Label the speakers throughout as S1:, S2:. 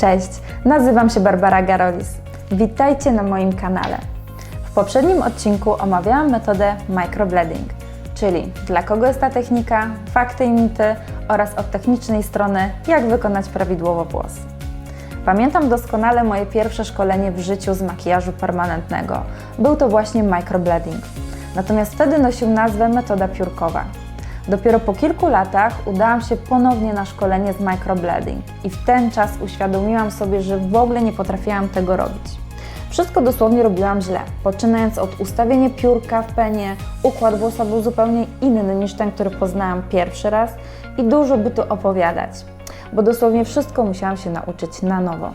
S1: Cześć, nazywam się Barbara Garolis. Witajcie na moim kanale. W poprzednim odcinku omawiałam metodę microblading, czyli dla kogo jest ta technika, fakty i mity oraz od technicznej strony, jak wykonać prawidłowo włos. Pamiętam doskonale moje pierwsze szkolenie w życiu z makijażu permanentnego. Był to właśnie microblading. Natomiast wtedy nosił nazwę metoda piórkowa. Dopiero po kilku latach udałam się ponownie na szkolenie z microblading i w ten czas uświadomiłam sobie, że w ogóle nie potrafiłam tego robić. Wszystko dosłownie robiłam źle, poczynając od ustawienia piórka w penie, układ włosa był zupełnie inny niż ten, który poznałam pierwszy raz i dużo by tu opowiadać, bo dosłownie wszystko musiałam się nauczyć na nowo.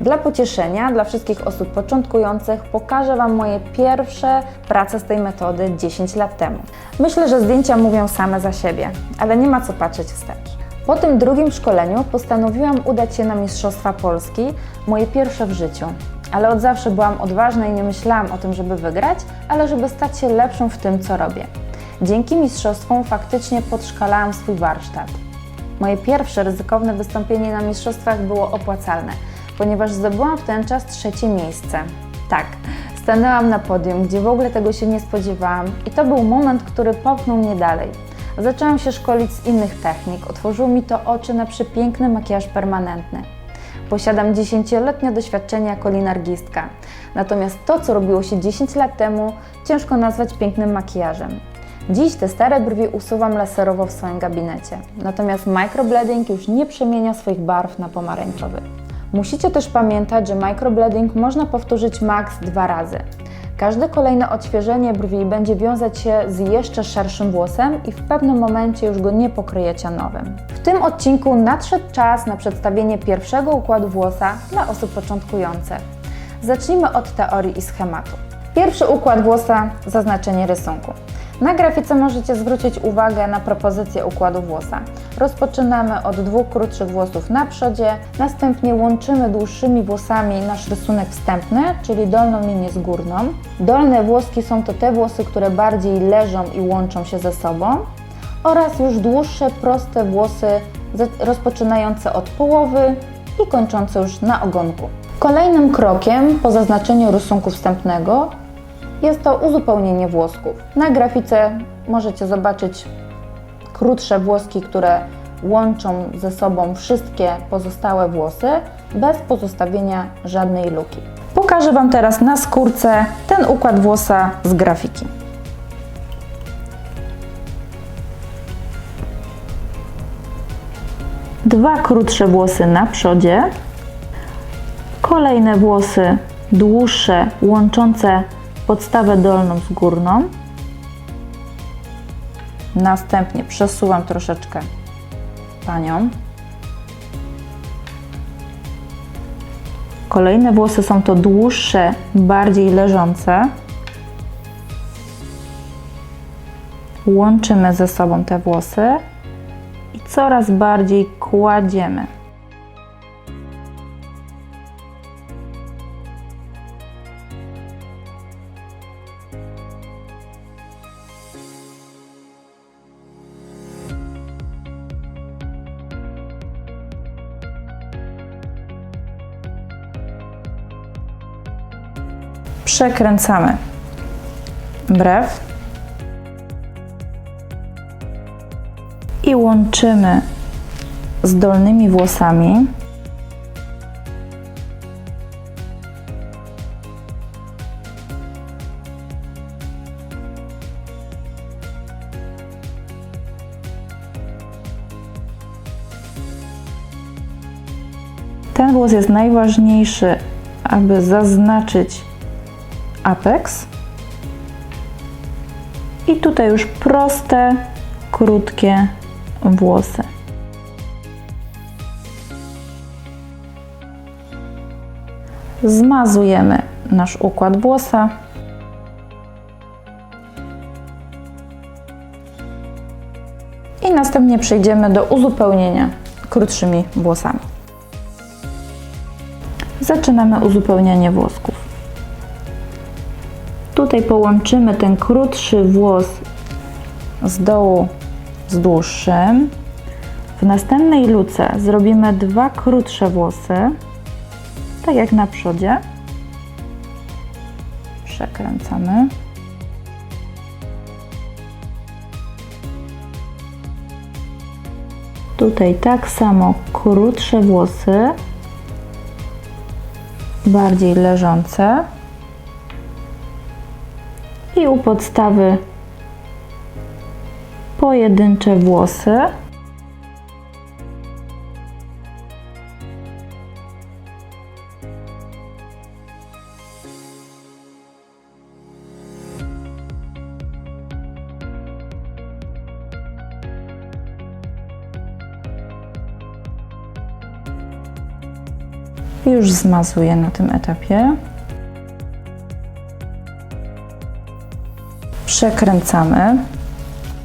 S1: Dla pocieszenia, dla wszystkich osób początkujących, pokażę Wam moje pierwsze prace z tej metody 10 lat temu. Myślę, że zdjęcia mówią same za siebie, ale nie ma co patrzeć wstecz. Po tym drugim szkoleniu postanowiłam udać się na Mistrzostwa Polski, moje pierwsze w życiu. Ale od zawsze byłam odważna i nie myślałam o tym, żeby wygrać, ale żeby stać się lepszą w tym, co robię. Dzięki mistrzostwom faktycznie podszkalałam swój warsztat. Moje pierwsze ryzykowne wystąpienie na mistrzostwach było opłacalne, ponieważ zdobyłam w ten czas trzecie miejsce. Tak, stanęłam na podium, gdzie w ogóle tego się nie spodziewałam i to był moment, który popchnął mnie dalej. Zaczęłam się szkolić z innych technik, otworzyło mi to oczy na przepiękny makijaż permanentny. Posiadam 10-letnie doświadczenie jako linargistka. Natomiast to, co robiło się 10 lat temu, ciężko nazwać pięknym makijażem. Dziś te stare brwi usuwam laserowo w swoim gabinecie. Natomiast microblading już nie przemienia swoich barw na pomarańczowy. Musicie też pamiętać, że microblading można powtórzyć maks dwa razy. Każde kolejne odświeżenie brwi będzie wiązać się z jeszcze szerszym włosem i w pewnym momencie już go nie pokryjecie nowym. W tym odcinku nadszedł czas na przedstawienie pierwszego układu włosa dla osób początkujących. Zacznijmy od teorii i schematu. Pierwszy układ włosa zaznaczenie rysunku. Na grafice możecie zwrócić uwagę na propozycję układu włosa. Rozpoczynamy od dwóch krótszych włosów na przodzie, następnie łączymy dłuższymi włosami nasz rysunek wstępny, czyli dolną linię z górną. Dolne włoski są to te włosy, które bardziej leżą i łączą się ze sobą oraz już dłuższe, proste włosy rozpoczynające od połowy i kończące już na ogonku. Kolejnym krokiem po zaznaczeniu rysunku wstępnego jest to uzupełnienie włosków. Na grafice możecie zobaczyć krótsze włoski, które łączą ze sobą wszystkie pozostałe włosy bez pozostawienia żadnej luki. Pokażę Wam teraz na skórce ten układ włosa z grafiki. Dwa krótsze włosy na przodzie, kolejne włosy dłuższe, łączące podstawę dolną z górną. Następnie przesuwam troszeczkę panią. Kolejne włosy są to dłuższe, bardziej leżące. Łączymy ze sobą te włosy i coraz bardziej kładziemy. Przekręcamy brew i łączymy z dolnymi włosami. Ten włos jest najważniejszy, aby zaznaczyć apex. I tutaj już proste, krótkie włosy. Zmazujemy nasz układ włosa. I następnie przejdziemy do uzupełnienia krótszymi włosami. Zaczynamy uzupełnianie włosków. Tutaj połączymy ten krótszy włos z dołu z dłuższym. W następnej luce zrobimy dwa krótsze włosy tak jak na przodzie. Przekręcamy. Tutaj tak samo krótsze włosy, bardziej leżące. I u podstawy pojedyncze włosy. Już zmazuję na tym etapie. Przekręcamy.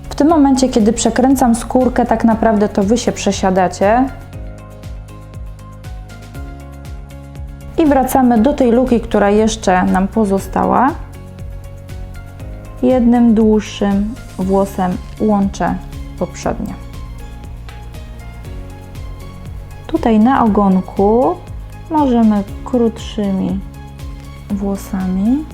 S1: W tym momencie, kiedy przekręcam skórkę, tak naprawdę to Wy się przesiadacie. I wracamy do tej luki, która jeszcze nam pozostała. Jednym dłuższym włosem łączę poprzednie. Tutaj na ogonku możemy krótszymi włosami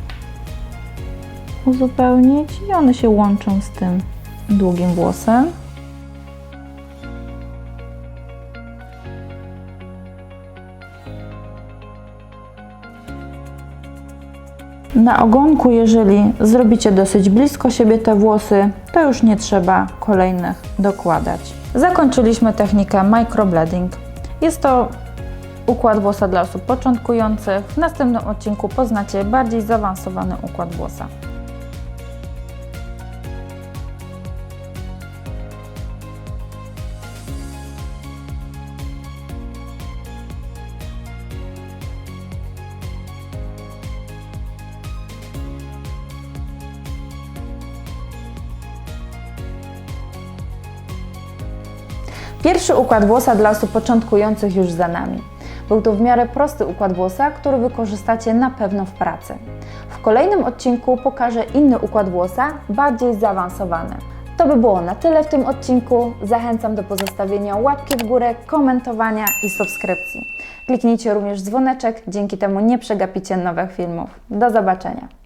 S1: uzupełnić i one się łączą z tym długim włosem. Na ogonku, jeżeli zrobicie dosyć blisko siebie te włosy, to już nie trzeba kolejnych dokładać. Zakończyliśmy technikę microblading. Jest to układ włosa dla osób początkujących. W następnym odcinku poznacie bardziej zaawansowany układ włosa. Pierwszy układ włosa dla osób początkujących już za nami. Był to w miarę prosty układ włosa, który wykorzystacie na pewno w pracy. W kolejnym odcinku pokażę inny układ włosa, bardziej zaawansowany. To by było na tyle w tym odcinku. Zachęcam do pozostawienia łapki w górę, komentowania i subskrypcji. Kliknijcie również dzwoneczek, dzięki temu nie przegapicie nowych filmów. Do zobaczenia.